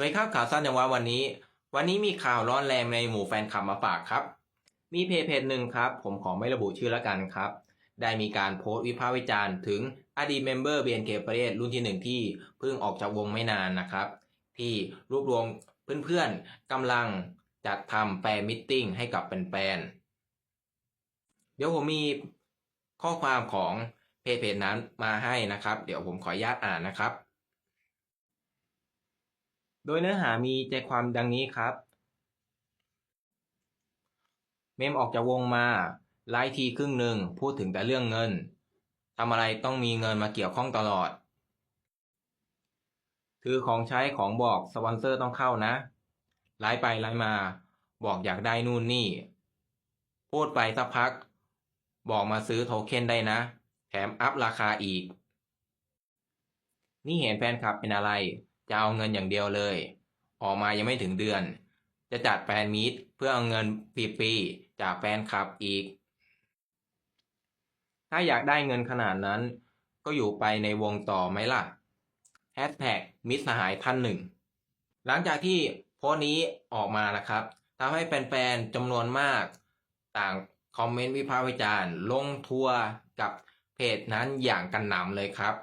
สวัสดีครับข่าวสั้นในวันวันนี้ วันนี้มีข่าวร้อนแรงในหมู่แฟนคลับมาฝากครับ มีเพจเพจหนึ่งครับ ผมขอไม่ระบุชื่อแล้วกันครับ ได้มีการโพสต์วิพากษ์วิจารณ์ถึงอดีตเมมเบอร์ BNK ประเทศรุ่นที่หนึ่งที่เพิ่งออกจากวงไม่นานนะครับ ที่รวบรวมเพื่อนๆกำลังจัดทำแฟนมิทติ้งให้กับแฟนๆเดี๋ยวผมมีข้อความของเพจเพจนั้นมาให้นะครับ เดี๋ยวผมขออนุญาตอ่านนะครับ โดยเนื้อหามีใจความดังนี้ครับ เมมออกจากวงมาไลฟ์ทีครึ่งหนึ่งพูดถึงแต่เรื่องเงินทำอะไรต้องมีเงินมาเกี่ยวข้องตลอด ถือของใช้ของบอกสปอนเซอร์ต้องเข้านะ ไลฟ์ไปไลฟ์มาบอกอยากได้นู่นนี่ พูดไปสักพัก บอกมาซื้อโทเค็นได้นะ แถมอัพราคาอีก นี่เห็นแฟนคลับเป็นอะไร จะเอาเงินอย่างเดียวเลย ออกมายังไม่ถึงเดือน จะจัดแฟนมีตเพื่อเอาเงินฟรีๆจากแฟนคลับอีก ถ้าอยากได้เงินขนาดนั้น ก็อยู่ไปในวงต่อไหมล่ะแฮชแท็กมิตรสหายท่านหนึ่ง หลังจากที่โพสต์นี้ออกมานะครับทำให้แฟนๆจำนวนมาก ต่างคอมเมนต์วิพากษ์วิจารณ์ ลงทัวร์กับเพจนั้นอย่างกันหนำเลยครับ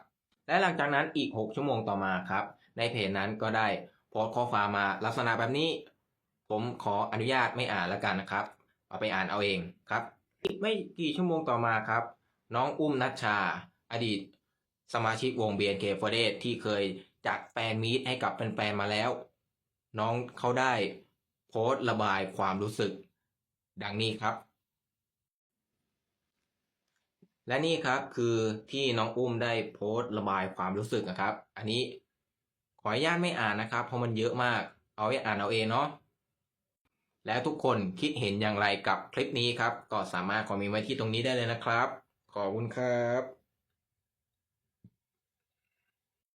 และหลังจากนั้นอีก 6 ชั่วโมงต่อมาครับ ในเพจนั้นก็ได้โพสต์ข้อความมาลักษณะแบบนี้ ผมขออนุญาตไม่อ่านแล้วกันนะครับ เอาไปอ่านเอาเองครับ อีกไม่กี่ชั่วโมงต่อมาครับ น้องอุ้มนัชชา อดีต สมาชิกวง BNK48 ที่เคยจัดแฟนมีตให้กับแฟนๆมาแล้ว น้องเขาได้โพสต์ระบายความรู้สึก ดังนี้ครับ และนี่ครับคือที่น้องอุ้มได้โพสต์ระบายความรู้สึกนะครับ อันนี้ขออนุญาตไม่อ่านนะครับ เพราะมันเยอะมาก เอาไว้อ่านเอาเองเนาะแล้วทุกคนคิดเห็นอย่างไรกับคลิปนี้ครับ ก็สามารถคอมเมนต์ไว้ที่ตรงนี้ได้เลยนะครับ ขอบคุณครับ